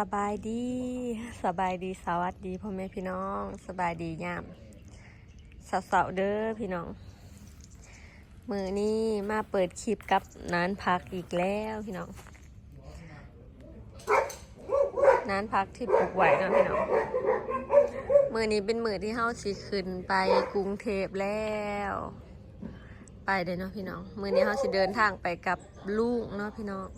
สบายดีสบายดีสวัสดีพ่อแม่พี่น้องสบายดียามสาวๆเด้อพี่น้อง มือนี้มาเปิดคลิปกับนานพักอีกแล้วพี่น้องนานพักที่ปลูกไว้เนาะพี่น้องมือนี้เป็นมือที่เฮาสิขึ้นไปกรุงเทพแล้ว ไปเด้เนาะพี่น้องมือนี้เฮาสิเดินทางไปกับลูกเนาะพี่น้อง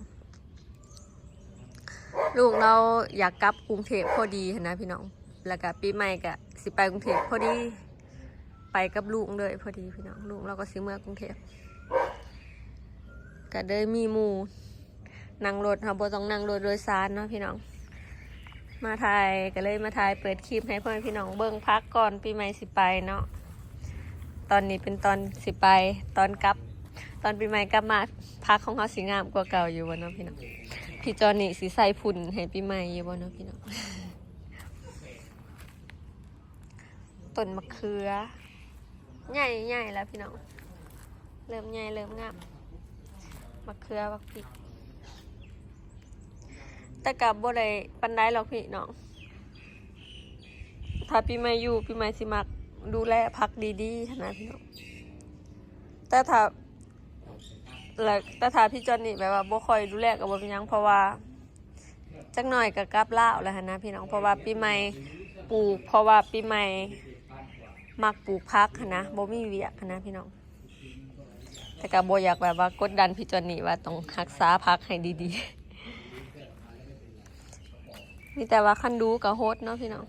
ลูกเราอยากกลับกรุงเทพพอดีนะพี่น้อง แล้วก็ปีใหม่ก็สิไปกรุงเทพพอดี ไปกับลูกเลยพอดีพี่น้อง ลูกเราก็สิเมื่อกรุงเทพก็เลยมีหมู่นั่งรถค่ะบ่ต้องนั่งรถโดยสารเนาะพี่น้อง มาถ่ายก็เลยมาถ่ายเปิดคลิปให้พ่อแม่พี่น้องเบิ่งพักก่อนปีใหม่สิไปเนาะ ตอนนี้เป็นตอนสิไปตอนกลับ ตอนปีใหม่กลับมาพักของเขาสีงามกว่าเก่าอยู่วะเนาะพี่น้อง พี่จอนี่สีใส่พุ่นให้ปีใหม่อยู่บ่เนาะพี่น้องต้นมะเขือใหญ่ใหญ่แล้วพี่น้อง เริ่มใหญ่เริ่มงามมะเขือบักพริกแต่กับบ่ได้ปันได้หรอกพี่น้อง ถ้าปีใหม่อยู่ปีใหม่สิมักดูแลพักดีๆหั้นนะพี่น้อง แต่ถ้า แล้วแต่ถ้าพี่จอนนี่แบบว่าบ่ค่อยดูแลกับบ่เป็นหยังเพราะว่าจักหน่อยก็กลับลาวแล้วหั้นนะพี่น้องเพราะว่าปีใหม่ปลูกเพราะว่าปีใหม่มักปลูกพักหั้นนะบ่มีเวียกหั้นนะพี่น้อง แต่ก็บ่อยากแบบว่ากดดันพี่จอนนี่ว่าต้องรักษาพักให้ดีๆ มีแต่ว่าคันดูกับโฮสเนาะพี่น้อง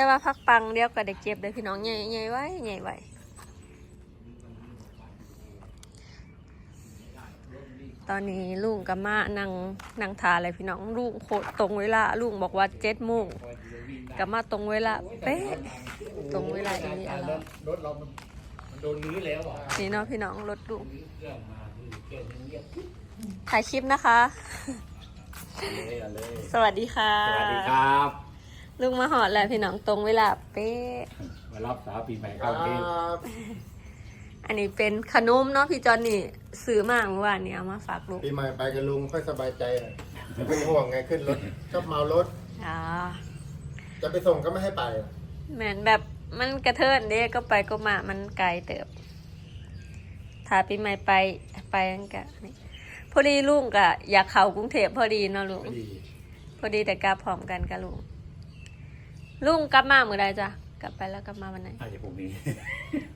แต่ว่าพักปังเดียวก็ได้เก็บเลยพี่น้องใหญ่ใหญ่ไว้ใหญ่ไว้ตอนนี้ลุงกับมานั่งนั่งทานเลยพี่น้องลุงโคตรตรงเวลาลุงบอกว่าเจ็ดโมงกับมาตรงเวลาเป๊ะตรงเวลาอีนี้อะไรรถเรามันมันโดนรื้อแล้วอะนี่เนาะพี่น้องรถลุงเครื่องมาคือเครื่องเงียบถ่ายคลิปนะคะเลยอะเลยสวัสดีค่ะ สวัสดีครับ ลุงมาหอดแล้วพี่น้องตรงเวลาเป๊ะมารับสาวปีใหม่เข้ากรุงเทพอันนี้เป็นขนมเนาะพี่จอนนี่ซื้อมาเมื่อวานนี้เอามาฝากลูกปีใหม่ไปกับลุงค่อยสบายใจหน่อยเป็นห่วงไงขึ้นรถชอบเมารถอ๋อจะไปส่งก็ไม่ให้ไปเหมือนแบบมันกระเทินเด้ก็ไปก็มา มันไกลเติบถ้าปีใหม่ไปไปนั่นกะนี่พอดีลุงกะอยากเข้ากรุงเทพพอดีเนาะลุงพอดีพอดีแต่กลับพร้อมกันกับลุง ลุงกลับมาเมื่อใดจ้ะกลับไปแล้วกลับมาวันไหนอาจจะพรุ่งนี้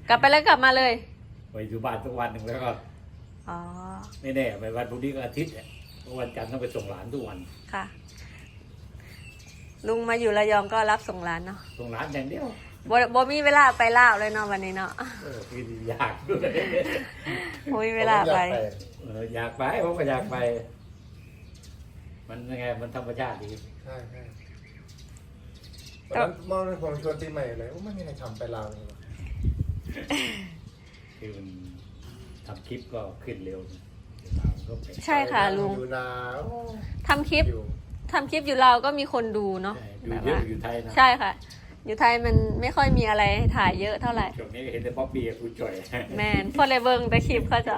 กลับไปแล้วกลับมาเลยไปอยู่บ้านทุกวันหนึ่งแล้วก็อ๋อไม่แน่ไปวันพรุ่งนี้ก็อาทิตย์เนี่ยเพราะวันจันทร์ต้องไปส่งหลานทุกวันค่ะ ลุงมาอยู่ระยองก็รับส่งหลานเนาะส่งหลานอย่างเดียวบ่บ่มีเวลาไปลาวเลยเนาะวันนี้เนาะเออคืออยากด้วยบ่มีเวลาไป เอออยากไปผมก็อยากไป มันยังไงมันธรรมชาติดี ใช่ใช่ วันนั้นมองในผมชวนปีใหม่เลยโอ้ไม่มีอะไรทำไปลาวเลยว่ะคือมันทำคลิปก็ขึ้นเร็วหลานก็ไปใช่ค่ะลุงอยู่นาโอ้ทำคลิปอยู่ทำคลิปอยู่เราวก็มีคนดูเนาะอยู่แบบเยอะว่าอยู่ไทยนะใช่ค่ะ อยู่ไทยมันไม่ค่อยมีอะไรให้ถ่ายเยอะเท่าไหร่ ช่วงนี้เห็นแต่ป๊อปปี้กับคุณจ่อยแมนพอเลยเบิงแต่คลิปเขาจะ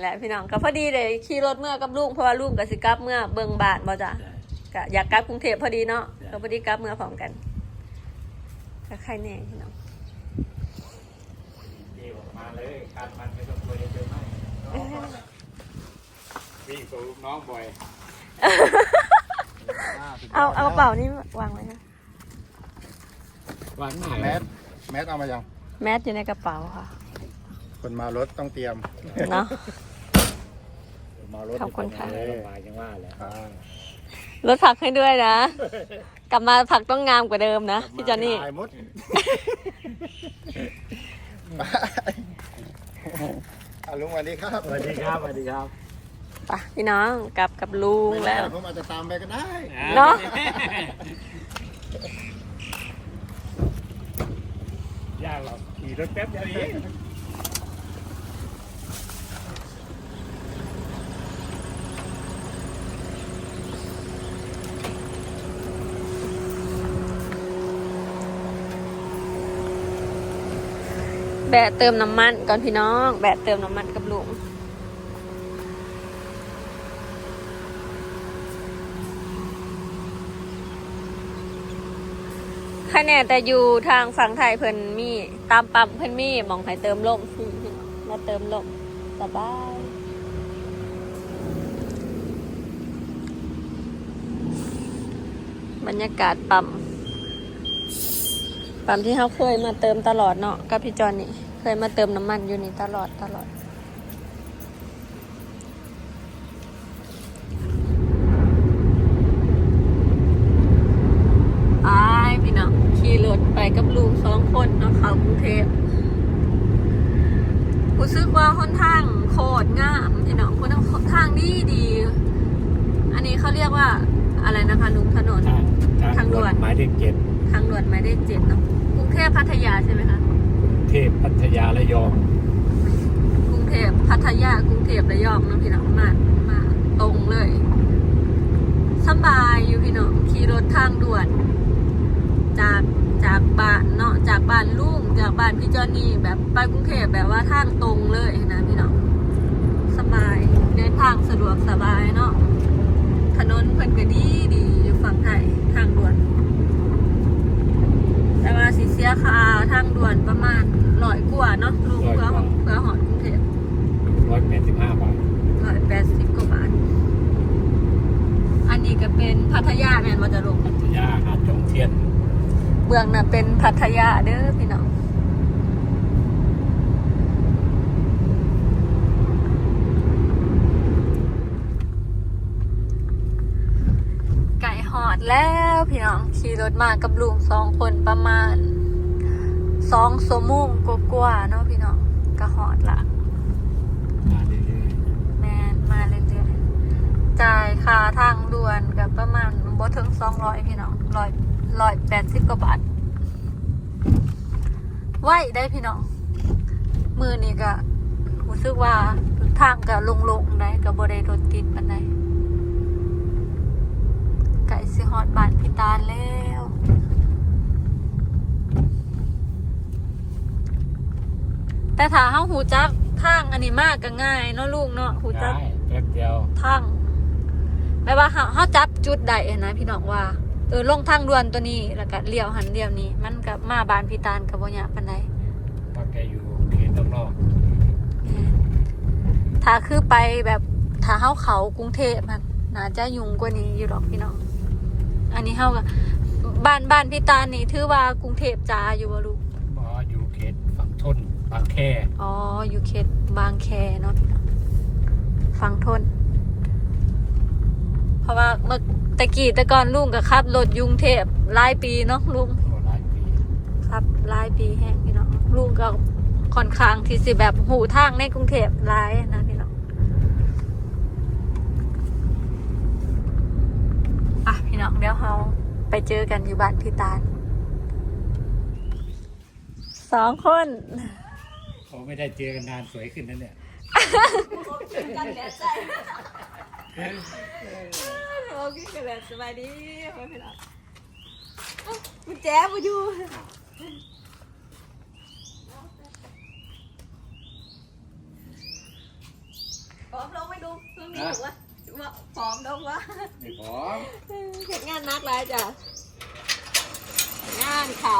และพี่น้องก็พอดีเลยขี่รถเมื่อกับลุงเพราะว่าลุงกับสิกลับเมื่อเบิงบาทบ่จ้ะ ก็อยากกลับกรุงเทพพอดีเนาะก็พอดีกลับเมื่อพร้อมกันก็ใครแน่พี่น้องเดี๋ยวมาเลยการมันไม่ต้องกลัวจะเจอไหมวิ่งสู่ลูกน้องบ่อยเอาเอากระเป๋านี่วางไว้นะวางหน้าแมสแมสเอามายัง แมสอยู่ในกระเป๋าค่ะ คนมารถต้องเตรียมเนาะมารถขอบคุณค่ะเลยมายังว่าแหล้วอ่า ลดผักให้ด้วยนะ กลับมาผักต้องงามกว่าเดิมนะพี่จอนนี่ตายหมด อะลุงสวัสดีครับสวัสดีครับ สวัสดีครับไปพี่น้องกลับกับลุงไม่แล้ว ผมอาจจะตามไปก็ได้ เนาะ ยากหรอกขี่รถแป๊บเดียวเอง แบะเติมน้ำมันก่อนพี่น้อง แบะเติมน้ำมันกับลุงคะแนนแต่อยู่ทางฝั่งไทยเพิ่นมี ตามปั๊มเพิ่นมีมองให้เติมลมมาเติมลมสบายบรรยากาศปั๊มปั๊มที่เขาเคยมาเติมตลอดเนาะกับพี่จอนนี่ เคยมาเติมน้ำมันอยู่นี่ตลอดตลอด ไปพี่น้องขี่รถไปกับลูกสองคนเนาะเขากรุงเทพรู้สึกว่าค่อนข้างโคตรงามพี่น้องค่อนข้างดีดี อันนี้เขาเรียกว่าอะไรนะคะลุงถนน ทางด่วนหมายเลขเจ็ดทางด่วนหมายเลขเจ็ดเนาะกรุงเทพพัทยาใช่ไหมคะ เทพพัทยาระยอง กรุงเทพพัทยากรุงเทพระยองเนาะพี่น้องมามาตรงเลยสบายอยู่พี่น้องขี่รถทางด่วน จากจากบ้านเนาะจากบ้านลุงจากบ้านพี่จอนี่แบบไปกรุงเทพแบบว่าทางตรงเลยนะพี่น้องสบายเดินทางสะดวกสบายเนาะถนนเพิ่นก็ดีดีอยู่ฝั่งไทยทางด่วน แต่ว่าสิเสียค่าทางด่วนประมาณร้อยกว่าเนาะลุงเพื่อเพื่อหอดกรุงเทพร้อยแปดสิบห้าบาทร้อยแปดสิบกว่าบาท อันนี้ก็เป็นพัทยาแม่นว่าจะลงพัทยาหาดจอมเทียนเมืองน่ะเป็นพัทยาเด้อพี่น้องไก่หอดแล้ว พี่น้องขี่รถมากับลุงสองคนประมาณสองสมงกว่าๆเนาะพี่น้องก็หอดละมาเรื่อยแมนมาเรื่อยๆจ่ายค่าทางด่วนกับประมาณบ่ถึงสองร้อยพี่น้องร้อยร้อยแปดสิบกว่าบาทไหวได้พี่น้อง มือนี่ก็รู้สึกว่าทางก็ลงๆได้ก็บ่ได้รถติดปานใดไก่สิฮอดบ้านพี่ตาลแล้วแต่ถ้าเฮาหูจักทางอันนี้มากก็ง่ายเนาะลูกเนาะหูๆจักได้แป๊บเดียวทางแปลว่าเฮาเฮาจับจุดใดอะนะพี่น้องว่าเออลงทางด่วนตัวนี้แล้วก็เลี้ยวหันเลี้ยวนี้ มันกับมาบ้านพี่ตาลกับบ่ยากปานใดเพราะแกอยู่เขตนอกถ้าคือไปแบบถ้าเฮาเขากรุงเทพมันน่าจะยุ่งกว่านี้อยู่ดอกพี่น้อง อันนี้เฮาก็บ้านบ้านพี่ตาลนี่ถือว่ากรุงเทพจ๋าอยู่บ่ลูกๆอ๋ออยู่เขตฝั่งทนบางแคอ๋ออยู่เขตบางแคเนาะพี่น้องฟังทน เพราะว่าเมื่อตะกี้แต่ก่อนลุงก็ขับรถอยุงเทพหลายปีเนาะลุงโอ้หลายปีครับหลายปีแห้งพี่น้องลุงก็ค่อนข้างที่สิแบบหูทางในกรุงเทพหลายนะพี่น้ องอะพี่น้องเดี๋ยวเราไปเจอกันอยู่บ้านพี่ตาลสองคนเขาไม่ได้เจอกันนานสวยขึ้นนั่นเนี่ยกันแล้วใจโอเคกันแล้วสบายดีพี่น้องกุญแจมาอยู่พร้อมลงไม่ดูเพิ่งมีถูกว่า ว่าพร้อมลงวะไม่พร้อมเห็นงานนักแล้วจ้ะงานเขา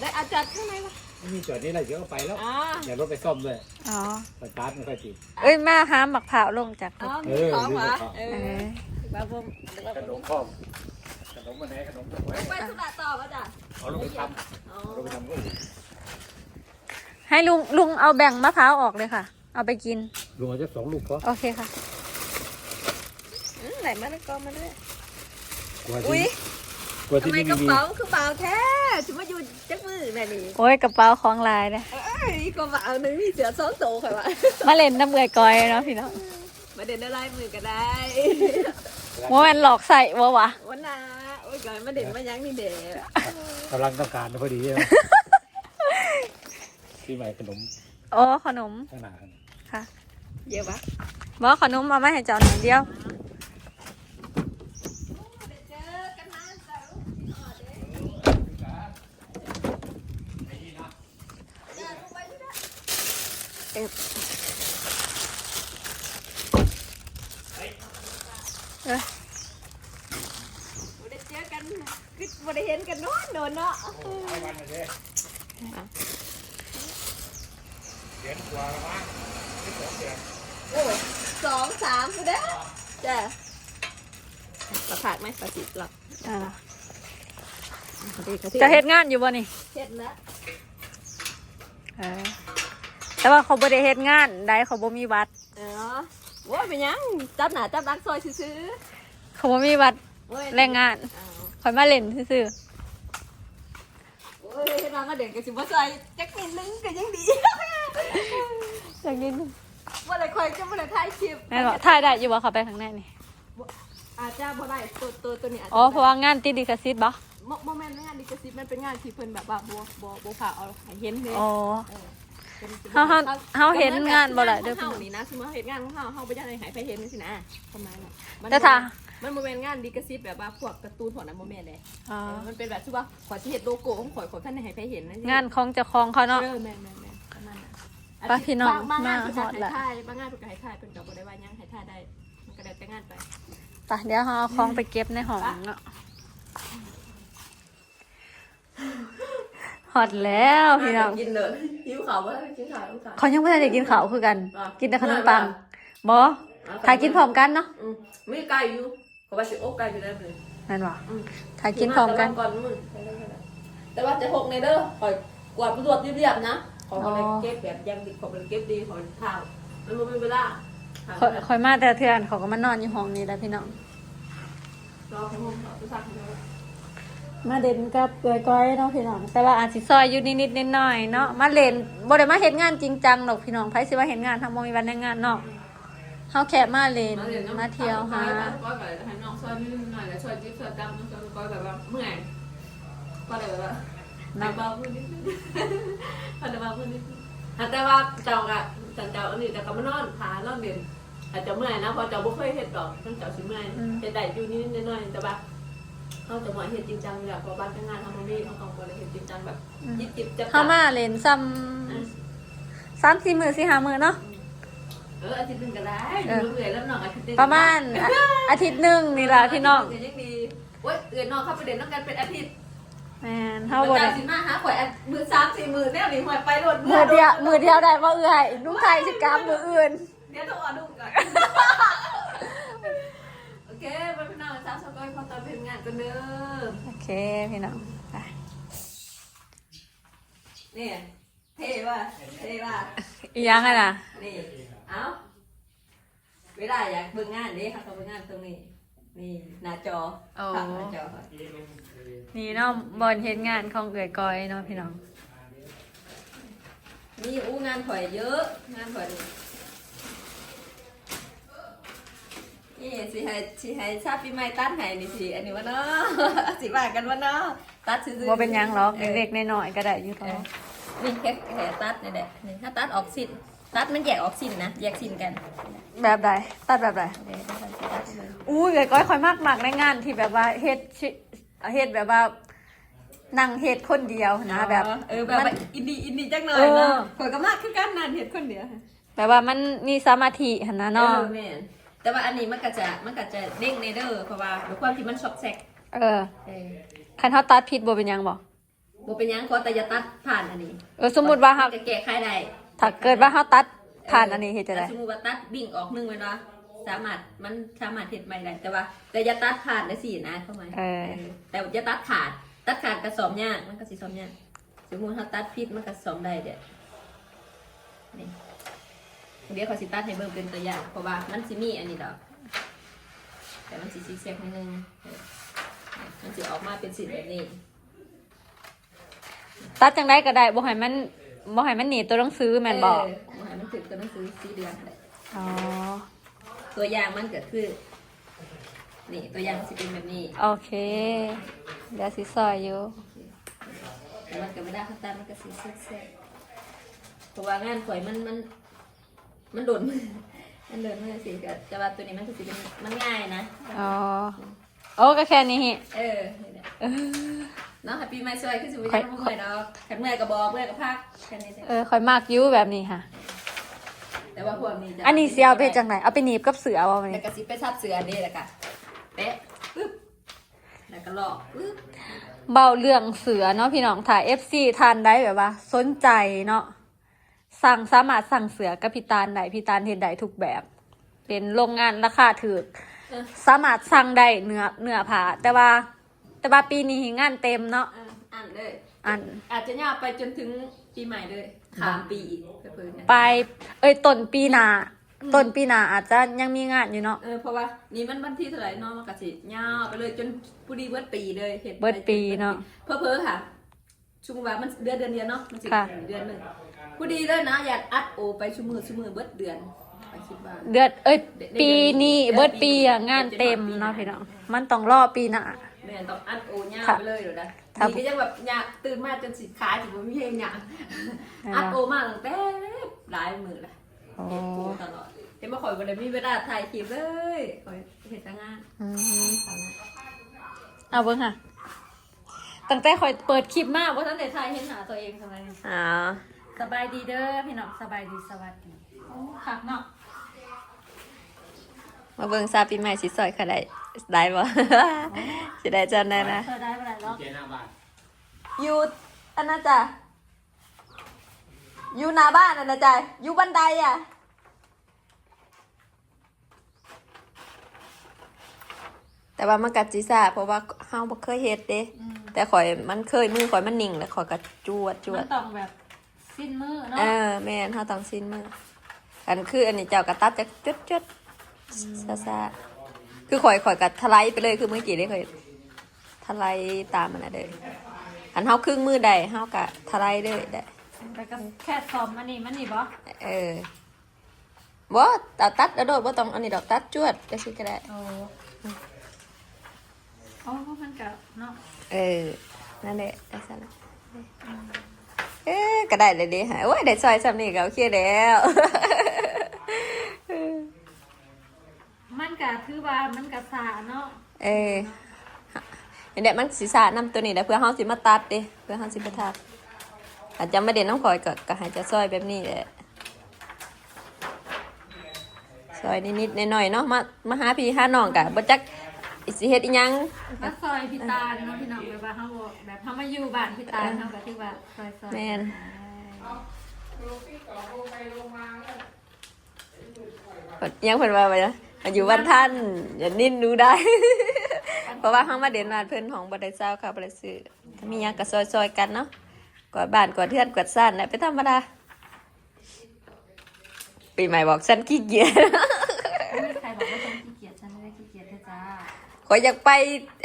ได้อาจัดข้างในวะไม่มีจอดนี่อะไรเดี๋ยวก็ไปแล้วอ๋ออย่ารถไปซ่อมเลยอ๋อ สตาร์ทไม่ค่อยติดเอ้ยแม่ห้ามหมักเผาวลงจากรอ๋อถมีของเหรอเอเอออบ้าผมขนมพร้อมขนมมาไหนขนมมาไหนไปสุดาต่อป่ะจ้ะเอาลงไปทอ๋อำเอาลงไปทำก็อีกให้ลุงลุงเอาแบ่งมะพร้าวออกเลยค่ะ เอาไปกินลุงเอาจะสองลูกพอโอเคค่ะอืมไหนมะละกอมาด้วยกลัวอุ้ที่ยกลัวทำที่ไมนี่กระมีเป๋าคือเปล่าแท้ถึงมาอยู่จักมือแม่นี่โอ้ยกระเป๋าของลายนะเอ้ยกระเป๋าหนึ่งมีเสือสองตัวค่ะวะมาเล่นน้ำเบื่อยกอยเนาะพี่เนาะมาเดินได้ไล่มือก็ได้ ว่ามันหลอกใส่วะวะวันน่ะโอ้ยก่อนมาเด่นมายังนี่เด็กกำลังต้องการพอดีใช่ไหม ที่ใหม่ขนมโอ้ขนมข้างหน้า ค่ะ เยอะปะบอกขนมมาไม่ให้เจ้าหน่อยเดียวเเอ็ดเอ้ยบ่ได้เจอกันคือบ่ได้เห็นกันโนอนโดนเนาะไอ้วันนี้เด้เดือนกว่าแล้วมั้ง ที่สองเดือนโอ้สองสามกูได้อจ้ะประผาดไหมประจิตหรอกอ่าดีกจะเฮ็ดงานอยู่บ่นี่เฮ็ดนะเออแต่ว่าเขาบ่ได้เฮ็ดงานได้เขาบ่มีวัดเออว่าเป็นหยังจับหน้าจับหลังซอยซื้อเขาบ่มีวัดๆโอ้ยแรงงานอ้าวคอยมาเล่นซื่อโอ้ยเฮ็ดมามาเด่นก็สิบ่ซอยจักนิดนึงก็ยังดี ๆอย่างนี้ ว่าอะไรคอยจะบ่ได้ถ่ายคลิปแม่นบ่ถ่ายได้อยู่บ่เขาไปข้างในนี่ อาจจะบ่ได้ตัวตัวตัวนี้อาจจะอ๋อ เพราะว่างานติดลิขสิทธิ์บ่โมโมเมนต์งานดิกซิตมันเป็นงานที่เพิ่นแบบว่าบ่บ่บ่ผ่าเอาให้เห็นเลยอ๋อเออเป็นสิเฮาเฮาเฮาเห็นงานบ่ล่ะเด้เด้ออเฮานี่นะสมมุติเฮาเห็นงานของเฮาเฮาบ่อยากให้ให้ไปเห็นจังซี่นะประมาณนั้นมันแต่ถ้ามันบ่แม่นงานดิกซิตแบบว่าพวกการ์ตูนพวกนั้นบ่แม่นเลยอ๋อเออมันเป็นแบบที่ว่าขอยสิเฮ็ดโลโก้ของข่อยข่อยท่านให้ไปเห็นนะงานของเจ้าของเขาเนาะเออแม่น นั้นไปพี่น้องบางงานมาเพิ่นฮก็อดให้ละ ถ่ายบางงานเพิ่นก็ให้ถ่ายเพิ่นก็บ่ได้ว่าหยังให้ถ่ายได้มันก็ได้แต่งานไป ไปเดี๋ยวเฮาเอาของไปเก็บในห้องเนาะฮอดแล้วพี่น้องกินเลยหิวข้าวบ่ได้กินข้าวกินข้าวเขายังไม่ทันได้กินข้าวคือกัน อะกินแต่ขนมปังบ่ถ่ายกินพร้อมกันเนาะอืมมีไก่อยู่เขาว่าสิโอกไก่อยู่ได้เลย นั่นบ่อืม ถ่ายกินพร้อมกัน ก่อนมึงแต่ว่าจะหกในเด้อคอยกวาดรวดเรียบๆนะ ขออะไรเก็บแบบยังดีขออะไรเก็บดีขอข้าวมันบ่มีเวลาคอยคอยมาแต่เทื่อนเขาก็มานอนอยู่ห้องนี้แหล้วพี่น้อง รอของผมขอไปสักหน่อยมาเด่นกับเกยก้อยเนาะพี่น้อง แต่ว่าอาจสิซอยอยู่นิดๆนิดหน่อยๆเนาะมาเล่นบ่ได้มาเฮ็ดงานจริงจังหรอกพี่น้องไผสิว่าเฮ็ดงานทำบ่มีวันได้งานเนาะเฮาแค่มาเล่นมาเที่ยวหาก้อยแบบให้น้องซอยนิดหน่อยแล้วซอยจิ๊บซอยดำซอยก้อยแบบว่าเมื่อยก็เลยแบบว่า นักเบาพื้นนิดนึงพันเบาพื้นนิดนึงแต่ว่าเจ้าอะจันเจ้าอันนี้แต่ก็มานอนทานอนเด่นอาจจะเมื่อยนะเพราะเจ้าบ่เคยเฮ็ดดอกทั้งเจ้าสิเมื่อยเฮ็ดได้อยู่นิดหน่อยแต่ว่าเขาจะมาเห็นจริงจังเลยพราะบ้านทำงานทำมันนี่เขาต้องมาเห็นจริงจังแบบยิบยิบจับเฮามาเล่นซ้ำ3 4มื้อ4 5มื้อเนาะเอออาทิตย์หนึ่งก็ได้เออดูเอื่อยแล้วน่อยอาทิตย์หนึ่งประมาณอาทิตย์หนึ่งนี่ละพี่น้องยังดีโอ้ยเอื่อยน้องเข้าไปเด่นต้องการเป็นอาทิตย์ แม่นเฮาบ่ได้สิมาหาข่อยมือสามสี่มือแน่หนีข่อยไปโดดมื้อเดียวมื้อเดียวได้บ่เอื้อยลูกไทยสิกลับมื้ออื่นเดี๋ยวต้องเอาดูก่อนโอเคไปพี่น้องสาวสกอยขอตอนเป็นงานกันเด้อโอเคพี่น้องไปนี่เท่ว่ะเท่ว่ะอีหยังอะน่ะนี่เอาเวลาอยากเบิ่งงานนี่ค่ะเขาเบิ่งงานตรงนี้นี่หน้าจอโอ้ค่ะหน้าจอค่ะ นี่เนาะบอลเฮ็ดงานของเอื้อยก้อยเนาะพี่น้องมีอู้งานถอยเยอะ งานถอยนี่สิให้สิให้ชาปีใหม่ตัดให้นี่สิอันนี้วะเนาะสิว่ากันวะเนาะตัดซื่อๆบ่เป็นหยังหรอกเออเล็กๆน้อยๆก็ได้อยู่เอต่ออนี่แค่แค่ตัดนี่แหละนี่ถ้าตัดออกสิ้นตัดมันแยกออกสิ้นนะแยกสิ้นกัน แบบใดตัดแบบใดเดี๋ยวเราจะตัดเลยอู้ยเอื้อยก้อยค่อยมากมากในงานที่แบบว่าเฮ็ด ชิเฮ็ดแบบว่านั่งเฮ็ดคนเดียวนะแบบ เออแบบมัว่านอินดี้อินดี้จังเลยเออเนาะข่อยก็มากคือกันนานเห็ดคนเดียวค่ะแบบว่ามันมีสมาธิหั่นนะเนาะออแม่นแต่ว่าอันนี้มันก็จะมันก็จะเด้งในเด้อเพราะว่าด้วยความที่มันช็อกแซกเออเออคันเฮาตัดผิดบ่เป็นหยังบ่บ่เป็นหยังขอแต่อย่าตัดผ่านอันนี้ เออสมมุติว่าเฮาจะแก้ไขได้ถ้าเกิดว่าเฮาตัดผ่านอันนี้เฮ็ดจะได้สมมุติว่าตัดบิ่งออกหนึงไว้ว่า สามารถมันสามารถเฮ็ดใหม่ได้แต่ว่า แต่อย่าตัดผ่านได้สินะเข้ามาเออ แต่อย่าตัดขาด ตัดขาดก็ซ่อมยากมันก็สิซ่อมยากสมมุติถ้าตัดผิดมันก็ซ่อมได้เด้อนี่เดี๋ยวเขาสิตัดให้เบิ่งเป็นตัวอย่างเพราะว่ามันสิมีอันนี้ดอก แต่มันสิซิกแซกนิดนึงเออมันจะออกมาเป็นสีแบบนี้ ตัดจังไดก็ได้บ่ให้มันบ่ให้มันหนีตัวหนังสือแม่นบ่เออบ่ให้มันถึงตัวหนังสือสีเดือนเลย อ๋อ ตัวอย่างมันก็คือนี่ตัวอย่างมันจะเป็นแบบนี้โอเค เดี๋ยวสิซอยอยู่แต่มันก็ไม่ได้ขั้นตอนมันก็สีซิกแซกเพราะว่างานข่อยมันมันมันโดนมันโดนมันสิก็แต่ว่าตัวนี้มันก็สิเป็นมันง่ายนะอ๋อโอ้ก็แค่นี้เออนี่แหละเนาะปีใหม่สวยคือสิบวันเมื่อยดอกขันเมื่อยก็บอกเมื่อยก็พักแค่นี้เองเออคอยมากอยูแบบนี้ค่ะ แต่ว่าพวกนี้จะอันนี้เสียเอาไปจังไหนเอาไปหนีบกับเสือวะมันแล้วก็สิไปซับเสือนี่แหละค่ะเป๊ะปึ๊บแล้วก็ลอกปึ๊บเบาเรื่องเสือเนาะพี่น้องถ่าย FC ทานได้แบบว่า สนใจเนาะสั่งสามารถสั่งเสือกับพี่ตาลได้พี่ตาลเห็นได้ทุกแบบ เป็นโรงงานราคาถูกเออสามารถสั่งได้เนื้อเนื้อผ้าแต่ว่า แต่ว่าปีนี้งานเต็มเนาะอะอ่านเลยอันอาจจะยาวไปจนถึงปีใหม่เลย ข้ามปีอีกเพื่อนๆเนี่ยไป เอ้ยต้นปีหนาต้นปีหนาอาจจะยังมีงานอยู่เนาะ เออเพราะว่านี่มันวันที่เท่าไหร่เนาะมันก็สิยาวไปเลยจนผู้ดีเบิดปีเลยเห็นเบิดปีเนาะ เพ้อเพ้อๆค่ะชุมว่ามันเดือนเดือนเดียวเนาะมันสิค่ะเดือนหนึ่งผู้ดีเลยนะอยากอัดโอไปชุมือชุมือเบิดเดือนไปคิดว่าเดือนเอ้ยเดือนปีนี้เดือนเบิดปีอะเดือนงานเต็มเนาะพี่น้องมันต้องรอปีหน้า แม่นต้องอัดโอยาวค่ะไปเลยเดี๋ยวนะครับนี่ก็ยังแบบอยากตื่นมาจนสิขาจิบมีเพลงอยากแม่นบ่อัดโอมาตั้งแต่หลายมือละโอ้เห็นโอตลอดเห็นมาคอยวันเลยมีเวลาถ่ายคลิปเลยคอยเห็นแต่งานอืมเอาเบิ้งค่ะตั้งแต่คอยเปิดคลิปมากว่าท่านแต่ทายเห็นหาตัวเองทำไมอ๋อสบายดีเด้อพี่น้องสบายดีสวัสดีโอ้คักเนาะมาเบิ่งซาปีใหม่สิสอยค่ะได้ได้บ่ สิได้จันได้นะเธอได้เมื่อไหร่เนาะเจหน้าบ้านอยู่อันนั้นจ้ะอยู่หน้าบ้านอันนะจ้ะอยู่บันไดอะแต่ว่ามันกัดจีซ่าเพราะว่าเฮาบ่เคยเฮ็ดเด้แต่ข่อยมันเคยมือข่อยมันนิ่งแล้วข่อยก็จวดจวมัดนต้องแบบสิ้นมือเนาะเออแม่นเฮาต้องสิ้นมืออันคืออันนี้เจ้าก็ตัดจะจุดจุดซาซาคือข่อยข่อยก็ทลายไปเลยคือเมื่อกี้ได้ข่อย ทลายตามมันน่ะเด้ออันเฮาครึ่งมือได้เฮาก็ทลายเลยได้แล้วก็แค่ซ้อมมันนี่มันนี่บ่เออบ่ตัดตัดแล้วโดดบ่ต้องอันนี้ดอกตัดจวดก็สิก็ได้โอ้โอ้มันก็เนาะเออนั่นแหละได้ซะแล้วเอ๊ะก็ได้เลยดิฮะโอ้ยได้ซอยซ้ำนี่ก็โอเคแล้วมันก็คือว่ามันก็สาเนาะเออ เดี๋ยวมันสีสาน้ำตัวนี้แหละเพื่อเฮาสิมาตัดเด้เพื่อเฮาสิไปทัดอาจจะไม่เด่นน้องคอยก็ก็ให้จะซอยแบบนี้แหละซอยนิดๆหน่อยๆเนาะมามาหาพี่หาน้องกะบ่จักสิเฮ็ดอีหยังก็ซอยพี่ตาลเนาะพี่น้องแบบว่าเฮาบอกแบบเฮามาอยู่บ้านพี่ตาลเฮาก็ถือว่าซอยๆแม่นยังเพิ่นว่าไปนะมาอยู่บ้านท่านอย่านิ่นดูได้ เพราะว่าเฮามาเด่นบ้านเพิ่นของบ่ได้เจ้าค่ะบ่ได้ซื้อถ้ามีหยังก็ซอยๆกันเนาะกวาดบ้านกวาดเทือนกวาดซ่านน่ะเป็นธรรมดาปีใหม่บอกฉันขี้เกียจไม่มีใครบอกว่าฉันขี้เกียจฉันไม่ได้ขี้เกียจนะจ้าขอยอยากไป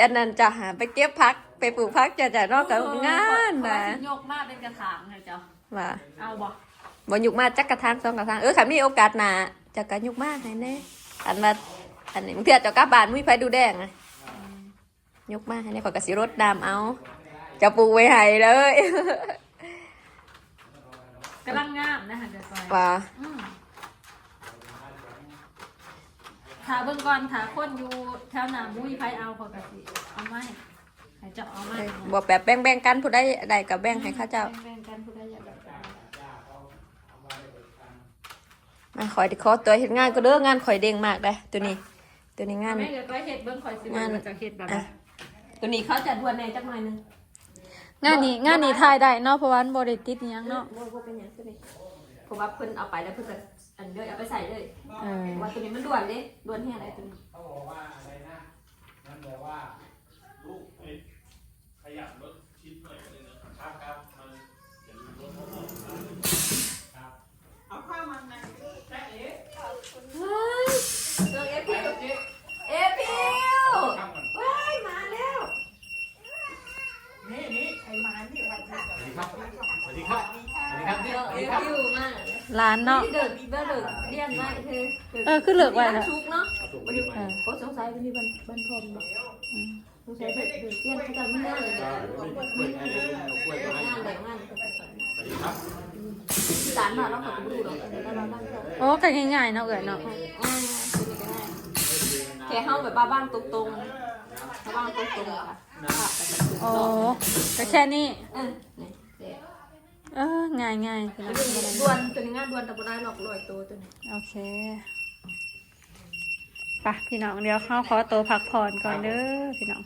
อันนั้นจ้ะหาไปเก็บผักไปปลูกผักจ้ะจ้ะนอกจากงานนะนะยกมากเป็นกระถางเลยจ้ะว่าเอาบ่บ่ยุกมาจักกระทางสองกระทางเออค่ะมีโอกาสหน้าจะก็ยุกมาให้แน่อันว่าอันนี้บางเทื่อเจ้ากลับบ้านมีไผดูแดงไง ยกมาให้แน่ข่อยก็สิรดน้ำเอา จะปลูกไว้ให้เลยกำลังงามนะฮะจะซอยว่าอืมถ้าเบิ่งก่อนถ้าคนอยู่แถวหน้ามุ้ยไผเอาปกติเอาไม้ให้เจ้าเอาไม้เออบ่แบบแบ่งๆกันผู้ใดได้ก็แบ่งให้เขาเจ้าแบ่งๆกันผู้ใดอยากได้มาข่อยดิขอตัวเฮ็ดงานก็เด้องานข่อยเด้งมากเด้อตัวนี้ ตัวนี้งาน แม่เดี๋ยวก็เฮ็ดเบิ่งข่อยสิงานว่าจะเฮ็ดแบบอะ ตัวนี้เขาจะดวนแน่จักหน่อยหนึงงานนี้งานนี้ถ่ายได้เนาะเพราะว่ามันบ่ได้ติดอิหยังเนาะบ่บ่เป็นหยังตัวนี้เพราะว่าเพิ่นเอาไปแล้วเพิ่นก็อันเดียวเอาไปใส่เลยเออว่าตัวนี้มันด่วนเด้ด่วนแค่ไหนตัวนี้เฮ้ยเรื่องเอพิวเอพิวว้ายมาแล้ว สวัสดี ครับ สวัสดีครับ สวัสดีครับเรื่องเอพิวมากร้านเนาะนี่เดินเดินเดินเรียนไว้เธอเออคือเลิกไว้แล้แล้ววชุกเนาะวันนี้โอ้สงสัยวันนี้วันวันพรมบ่สงสัยเดินเดินเรียนเขาจะไม่ง่ายเลยงานแต่งงานหลานมาแล้วเขาก็ดูหรอกแต่เราบ้านเราโอ้ก็ง่ายๆเนาะเอ้ยเนาะอ่าแค่เข้าแบบบ้านตรงๆบ้านตรงๆค่ะโอ้ก็แค่นี้ เออนี่เด็กเออง่ายง่ายพี่น้องด่วนตัวนี้งานด่วนแต่บ่ได้หรอกลอยตัวตัวนี้โอเคไปะพี่น้องเดี๋ยวเข้าขอตัวพักผ่อนก่อนเด้อพี่น้อง